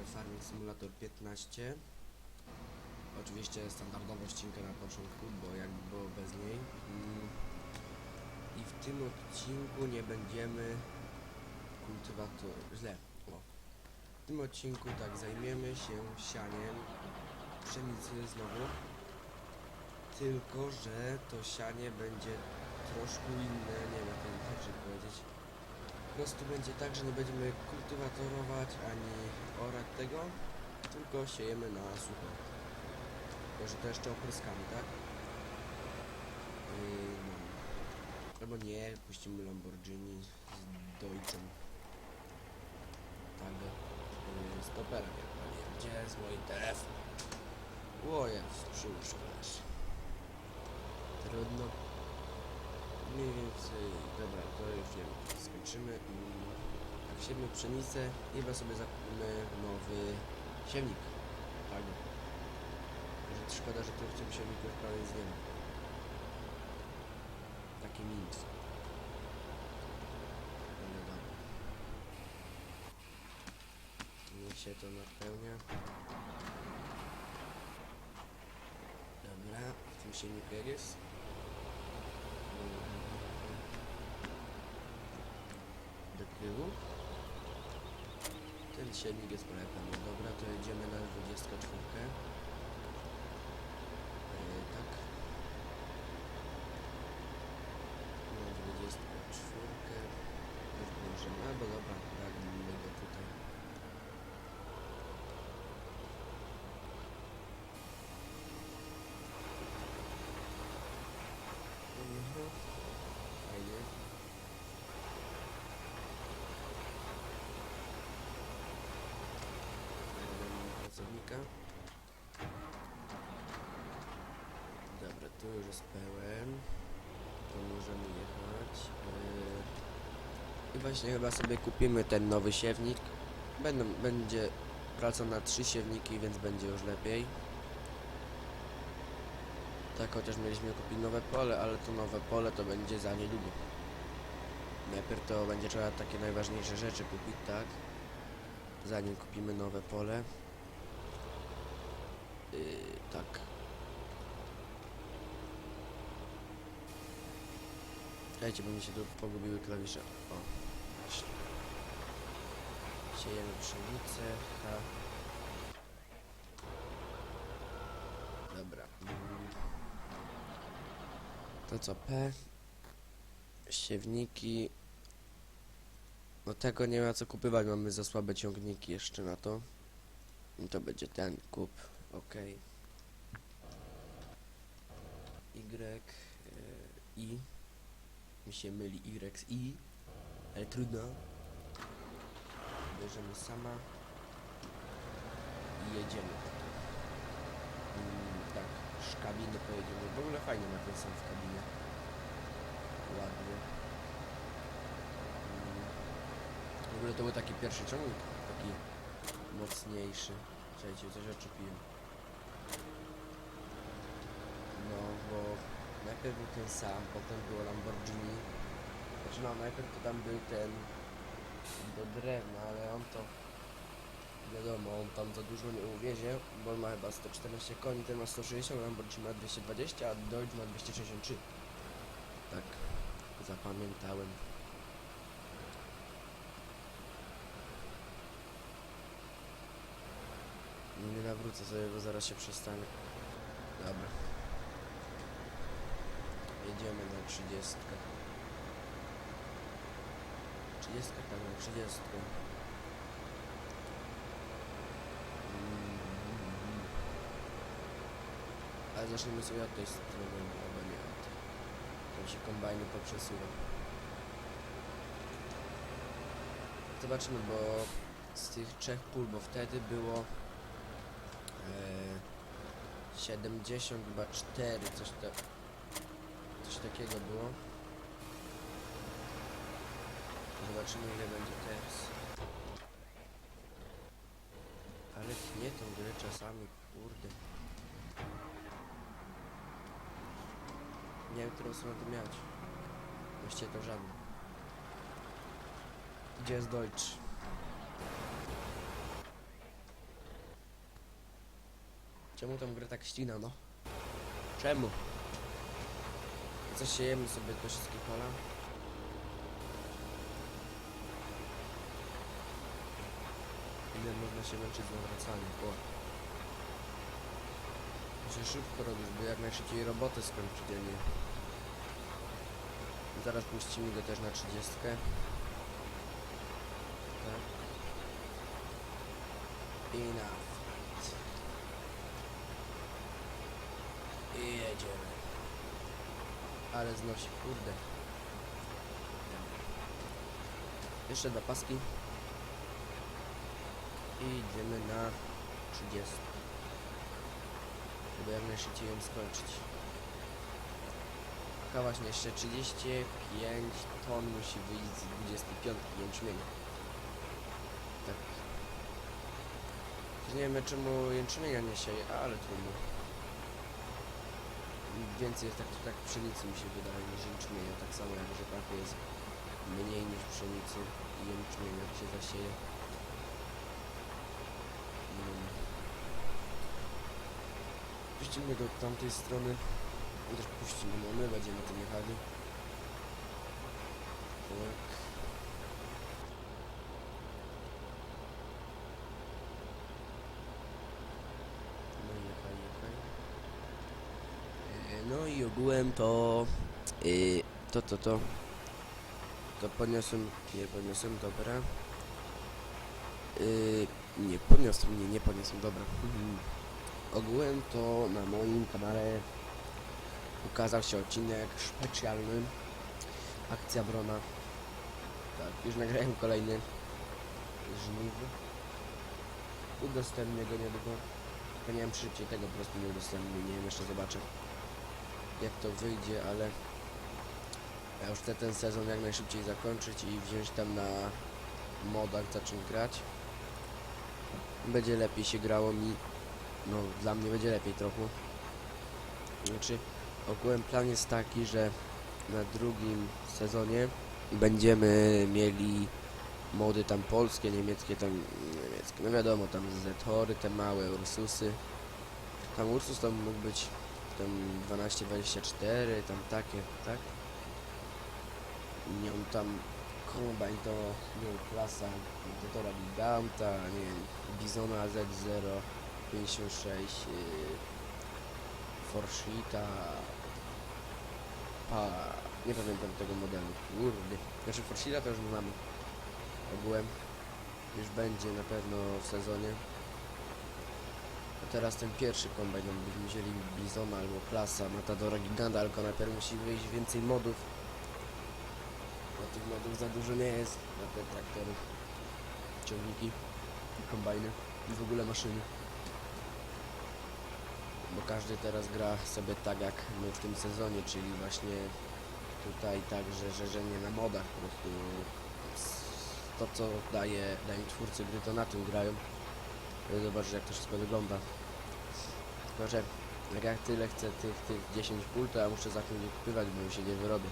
nagrywamy Farming Simulator 15 Oczywiście standardowo odcinkę na początku, bo jakby było bez niej. I w tym odcinku nie będziemy kultywator... źle, o. W tym odcinku tak zajmiemy się sianiem pszenicy znowu. Tylko, że to sianie będzie troszkę inne, nie wiem jak to powiedzieć. po prostu będzie tak, że nie będziemy kultywatorować ani orać tego, tylko siejemy na sucho. Tylko, że to jeszcze opryskamy, tak? No. Albo nie, puścimy Lamborghini z Deutschem. Tak, yy, stopera nie panie. Gdzie jest mój telefon? O, jest, leży. Trudno. Mniej więcej, dobra, to już nie wiem, skończymy i jak siemy pszenicę, chyba sobie zakupimy nowy siewnik. Tak. Szkoda, że tu w tym siewniku prawie nic nie ma. Taki minus. Dobra. Niech się to napełnia. Dobra, w tym siewniku jak jest? Tyłu. Ten silnik jest pełny. Dobra, to jedziemy na 24. Yy, tak. Na 24. Już możemy, albo dobra, dajmy go tutaj. Mhm. Fajnie. Znajdziemy pracownika. Dobra, tu już jest pełen. To możemy jechać. Yy, I właśnie chyba sobie kupimy ten nowy siewnik. Będą, będzie praca na trzy siewniki, więc będzie już lepiej. Tak, chociaż mieliśmy kupić nowe pole, ale to nowe pole to będzie za niedługo. Najpierw to będzie trzeba takie najważniejsze rzeczy kupić, tak? Zanim kupimy nowe pole. Yy, tak. Czekajcie, bo mi się tu pogubiły klawisze. O. Siejemy pszenicę. Ha. Dobra. To co P? Siewniki. No tego nie ma co kupywać, mamy za słabe ciągniki jeszcze na to. I to będzie ten kup, ok. Y. Mi się myli Y I, ale trudno. Bierzemy sama i jedziemy. Mm, tak, z kabiny pojedziemy. W ogóle fajnie ma ten sam w kabinie. Ładnie. Mm. W ogóle to był taki pierwszy ciągnik, taki mocniejszy. Czekajcie, coś oczepiłem. No, bo najpierw był ten sam, potem było Lamborghini. Znaczy no, najpierw to tam był ten do drewna, ale on to wiadomo, on tam za dużo nie uwiezie, bo on ma chyba 114 koni, ten ma 160, Lamborghini ma 220, a Dodge ma 263. Tak, zapamiętałem. Nie nawrócę sobie, bo zaraz się przestanę. Dobra. Jedziemy na 30. 30 tak, na 30. Mm. Ale zaczniemy sobie od tej strony, albo nie od. Tam się kombajny poprzesuwa. Zobaczymy, bo z tych trzech pól, bo wtedy było e, 70 chyba 4, coś, ta, coś takiego było. Zobaczymy ile będzie teraz. Ale nie tą grę czasami, kurde. Nie wiem, którą stronę miać. Właściwie to żadne. Gdzie jest Deutsch? Czemu tą grę tak ścina, no? Czemu? Zasiejemy sobie te wszystkie pola. Ile można się męczyć z nawracaniem? O. To się szybko robisz, by jak najszybciej robotę skończyć, a nie... Zaraz puścimy go też na 30. Tak. I jedziemy. Ale znosi, kurde. Jeszcze do paski. I idziemy na 30. Żeby jak najszybciej ją skończyć. Chyba właśnie jeszcze 35 ton musi wyjść z 25 jęczmienia. Tak. Nie wiem czemu jęczmienia nie sieje, ale trudno. Więcej jest tak, tak pszenicy mi się wydaje niż jęczmienia, tak samo jak rzepaku jest mniej niż pszenicy i jęczmienia się zasieje. Mm. Puścimy do tamtej strony. Też puścimy, no my będziemy tym jechali. Tak. No i jechaj, jechaj. Ogółem to... y, to, to, to... To podniosłem... Nie podniosłem, dobra. Y, nie podniosłem, nie, nie podniosłem, dobra. Mhm. Ogółem to na moim kanale ukazał się odcinek specjalny. Akcja Brona Tak, już nagrałem kolejny. Żniw. Udostępnię go niedługo. Nie wiem czy szybciej tego po prostu nie udostępnię, nie wiem, jeszcze zobaczę Jak to wyjdzie, ale Ja już chcę ten sezon jak najszybciej zakończyć i wziąć tam na modach zacząć grać Będzie lepiej się grało mi no dla mnie będzie lepiej trochę. Znaczy, ogółem plan jest taki, że na drugim sezonie będziemy mieli mody tam polskie, niemieckie, tam niemieckie, no wiadomo, tam Zetory, te małe Ursusy. Tam Ursus tam mógł być tam 12-24, tam takie, tak? On tam kombajn to, wiem, klasa Zetora Giganta, nie wiem, Bizona Z0, 56 yy, Forshita pa, nie pamiętam tego modelu kurde, znaczy Forshita to już mamy ogółem już będzie na pewno w sezonie teraz ten pierwszy kombajn, no, byśmy wzięli Bizona albo Klasa, Matadora Giganta, tylko najpierw musi wyjść więcej modów. A tych modów za dużo nie jest na te traktory ciągniki kombajny i w ogóle maszyny. Bo każdy teraz gra sobie tak jak my w tym sezonie, czyli właśnie tutaj tak, że, na modach po prostu. To co daje, dają twórcy gry to na tym grają. Zobaczyć jak to wszystko wygląda tylko że jak ja tyle chcę tych, tych 10 pól to ja muszę zacząć je kupywać bo mi się nie wyrobię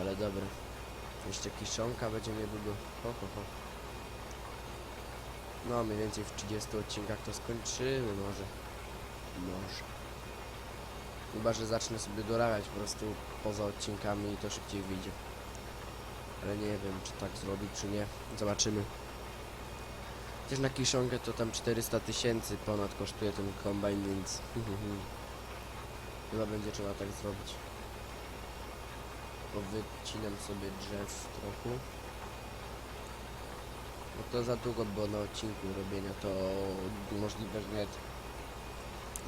ale dobra jeszcze kiszonka będzie niedługo ho, ho, ho. no mniej więcej w 30 odcinkach to skończymy może może. Chyba, że zacznę sobie dorabiać po prostu poza odcinkami i to szybciej wyjdzie. Ale nie wiem, czy tak zrobić, czy nie. Zobaczymy. Też na kiszonkę to tam 400 tysięcy ponad kosztuje ten kombajn, więc... Chyba będzie trzeba tak zrobić. Bo wycinam sobie drzew trochę. Bo to za długo było na odcinku robienia, to możliwe, że nawet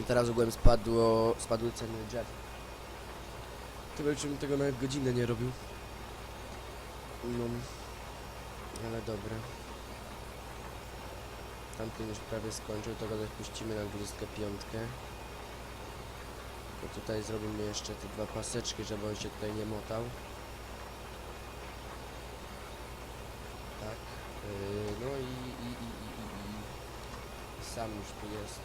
i teraz ogółem spadło, spadły ceny drzew. To bym tego nawet godzinę nie robił. No. Ale dobra. Tamten już prawie skończył, to go puścimy na 25. Bo tutaj zrobimy jeszcze te dwa paseczki, żeby on się tutaj nie motał. Tak. Yy, no i, i, i, i, i, i sam już tu jest.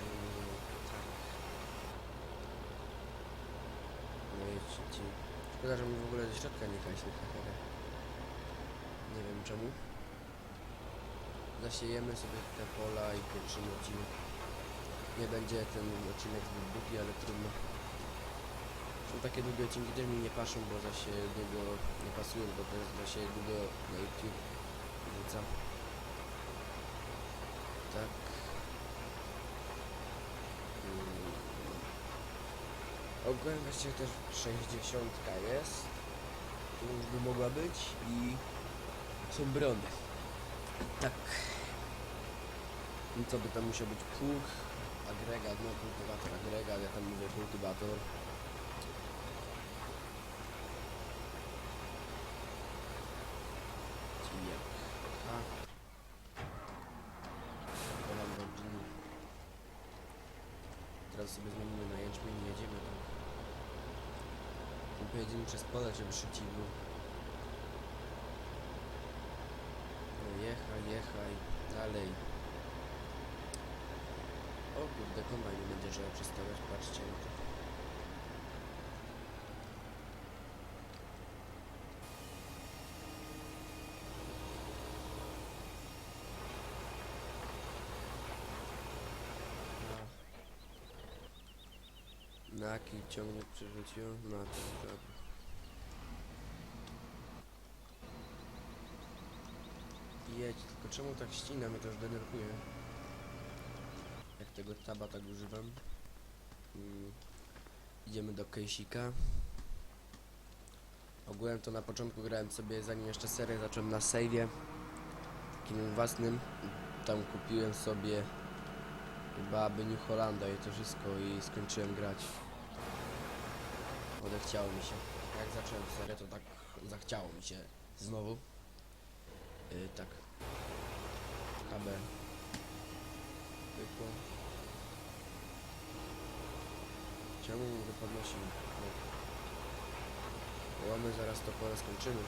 Yy, tak. No i. Szkoda, że mi w ogóle ze środka nie kaśnie. Nie wiem czemu. Zasiejemy sobie te pola i kończymy odcinek. Nie będzie ten odcinek zbyt długi, ale trudno. Są takie długie odcinki, też mi nie paszą, bo zaś długo nie pasują, bo też zaś długo na YouTube wrzucam. Tak. Mm. Ogółem właściwie też 60 jest. Tu już by mogła być i są brony. Tak. I co by tam musiał być? Pług, agregat, no kultywator, agregat, ja tam mówię kultywator. Teraz sobie zmienimy na jęczmień i jedziemy tam. Pojedziemy przez pole, żeby szybciej było. O kurde, kombajn nie będzie trzeba przestawiać, patrzcie na to. Na jaki ciągnik przerzucił? Na ten, dobra. Jedź, tylko czemu tak ścina, mnie to już denerwuje. Tego taba tak używam. Mm. Idziemy do Kejsika. Ogółem to na początku grałem sobie, zanim jeszcze serię zacząłem na save'ie. Takim własnym. Tam kupiłem sobie chyba aby New Hollanda i to wszystko i skończyłem grać. Odechciało mi się. Jak zacząłem serię, to tak zachciało mi się znowu. Yy, tak. KB. Pykło. Czemu mi to podnosi? No. Bo my zaraz to pole skończymy.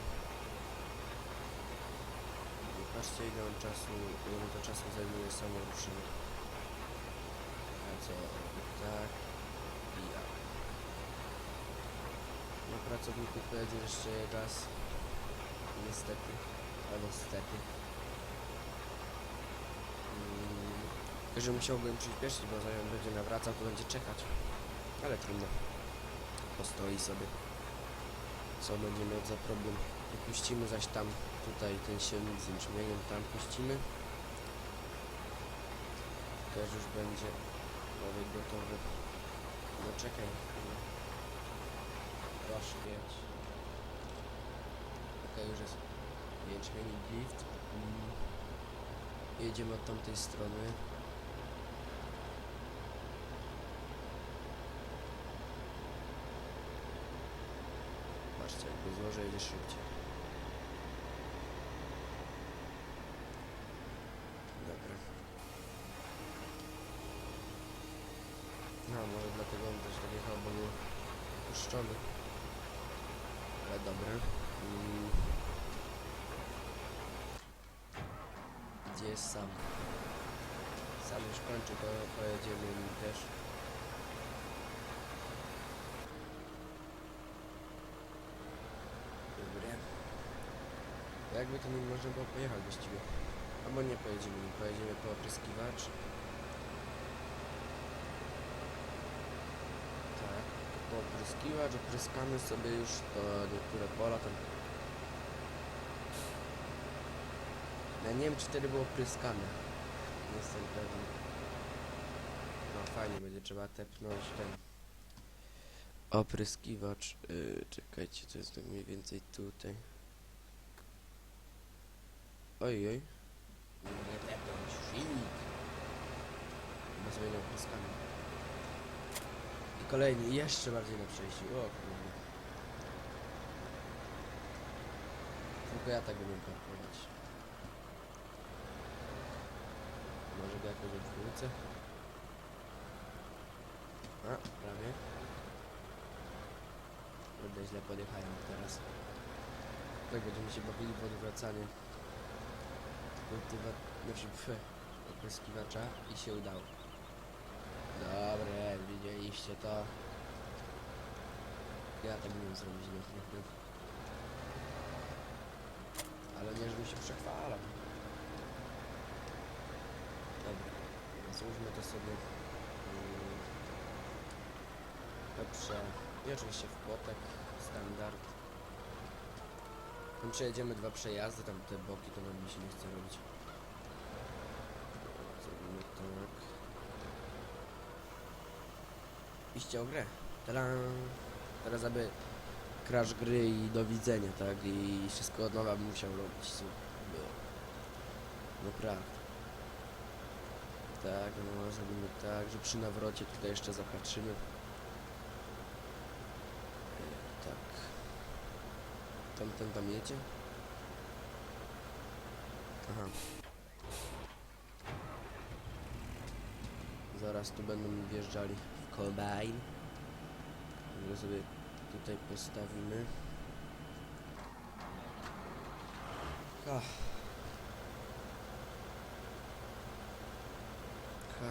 Patrzcie ile on czasu, ile mi to czasu zajmuje samo ruszenie. A co? Tak. I ja. No pracowników pojedzie jeszcze raz. Niestety. Albo stety. Mm, Że musiałbym przyspieszyć, bo zanim będzie nawracał, to będzie czekać. Ale trudno. Postoi sobie. Co będzie miał za problem? Puścimy zaś tam, tutaj ten silnik z jęczmieniem, tam puścimy. Też już będzie prawie gotowy. No czekaj. Proszę jedź. Okej, już jest jęczmień i drift. Mm. Jedziemy od tamtej strony. Patrzcie, jak go złożę, jedzie szybciej. Dobra. No, może dlatego on też tak jechał, bo był puszczony. Ale dobra. Mm. Gdzie jest sam? Sam już kończy, to pojedziemy też. Dobre. To Jakby to nim można było pojechać właściwie. Albo nie pojedziemy pojedziemy po opryskiwacz. Tak, po opryskiwacz, opryskamy sobie już to niektóre pola tam. Ja nie wiem czy wtedy było pryskane. Nie jestem pewien. No fajnie, będzie trzeba tepnąć ten opryskiwacz. Yy, czekajcie, to jest tak mniej więcej tutaj. Oj, oj. Nie tepnąć silnik. Chyba sobie nie opryskamy. I kolejny, jeszcze bardziej na przejściu. O kurde. Tylko ja tak umiem parkować. Może go jakoś odwrócę? A, prawie. Kurde, źle podjechałem teraz. Tak będziemy się bawili w odwracanie. Znaczy, pfe, opryskiwacza i się udało. Dobre, widzieliście to. Ja tak umiem zrobić na chwilę. Ale nie, żebym się przechwalał. Złóżmy to sobie mm, Pieprze i oczywiście w płotek, standard. Tam przejedziemy dwa przejazdy, tam te boki to nam się nie chce robić. Zrobimy tak. Iście o grę. Tadam! Teraz aby crash gry i do widzenia, tak? I wszystko od nowa bym musiał robić. Było. Naprawdę. Tak, no zrobimy tak, że przy nawrocie tutaj jeszcze zahaczymy. E, Tak. Tamten tam jedzie? Aha. Zaraz tu będą wjeżdżali w kombajn. Może sobie tutaj postawimy. Ach. Ha.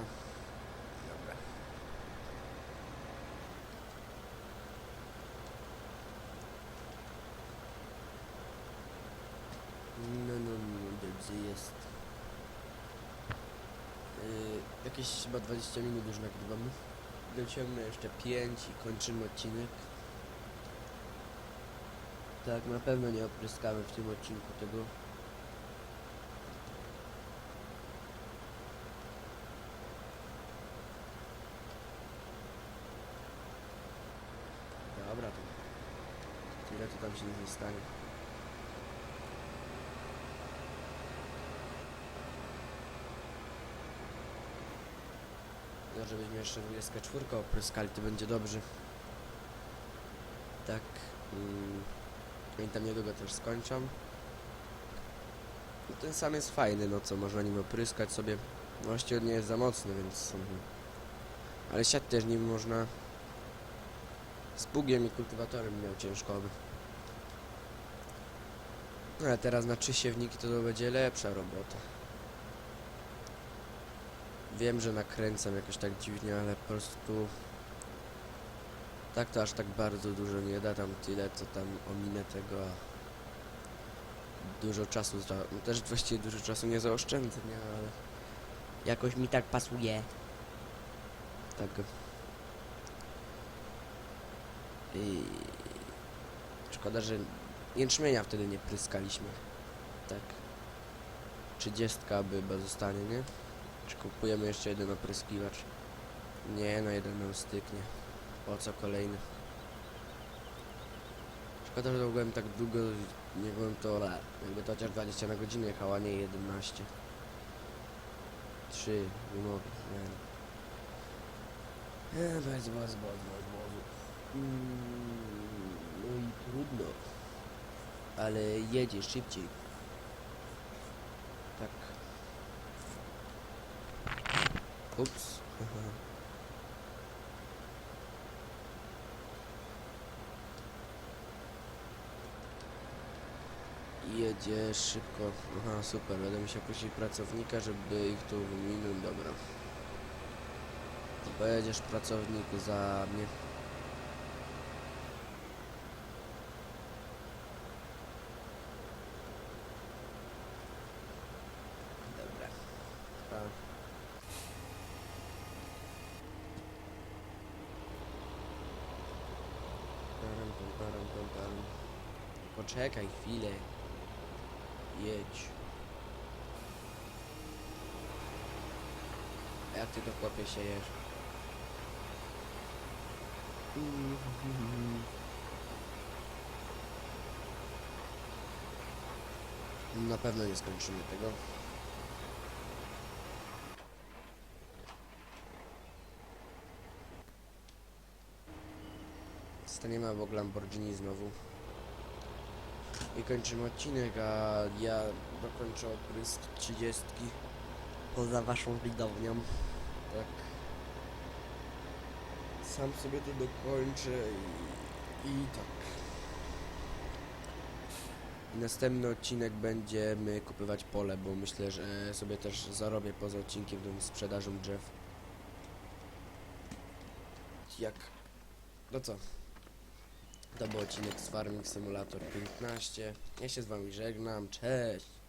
Dobra. No, no, no, dobrze jest. Yy, jakieś chyba 20 minut już nagrywamy. Dociągnę jeszcze 5 i kończymy odcinek. Tak, na pewno nie opryskamy w tym odcinku tego. Dobra, to tyle to tam się nie stanie. No, żebyśmy jeszcze 24 opryskali, to będzie dobrze. Tak. Mm, oni tam niedługo też skończą. No, ten sam jest fajny, no co, można nim opryskać sobie. No, Właściwie on nie jest za mocny, więc... mhm. Ale siać też nim można... Z pługiem i kultywatorem miał ciężkowy. No, Ale teraz na trzy siewniki to, to będzie lepsza robota. Wiem, że nakręcam jakoś tak dziwnie, ale po prostu... Tak to aż tak bardzo dużo nie da, tam tyle co tam ominę tego. Dużo czasu, za... no też właściwie dużo czasu nie zaoszczędzę, nie, ale... Jakoś mi tak pasuje. Tak. I... Szkoda, że jęczmienia wtedy nie pryskaliśmy. Tak. Trzydziestka by zostanie, nie? Czy kupujemy jeszcze jeden opryskiwacz? Nie, no jeden nam styknie. Po co kolejny? Szkoda, że mogłem tak długo, nie byłem to. Jakby to chociaż 20 na godzinę jechała, nie 11. 3, nie mogę, nie. Nie, bez, bez, bez. Mm, no i trudno. Ale jedzie szybciej. Tak. Ups. Jedzie szybko. Aha, super. Będę musiał prosić pracownika, żeby ich tu wyminął. Dobra. Pojedziesz pracownik za mnie. Poczekaj chwilę. Jedź. A Jak ty to chłopie siejesz? Na pewno nie skończymy tego. Staniemy obok Lamborghini znowu. I kończymy odcinek, a ja dokończę oprysk 30 poza waszą widownią. Tak. Sam sobie to dokończę i, i tak. I następny odcinek będziemy kupywać pole, bo myślę, że sobie też zarobię poza odcinkiem tą sprzedażą drzew. Jak? No co? To był odcinek z Farming Simulator 15. Ja się z wami żegnam. Cześć!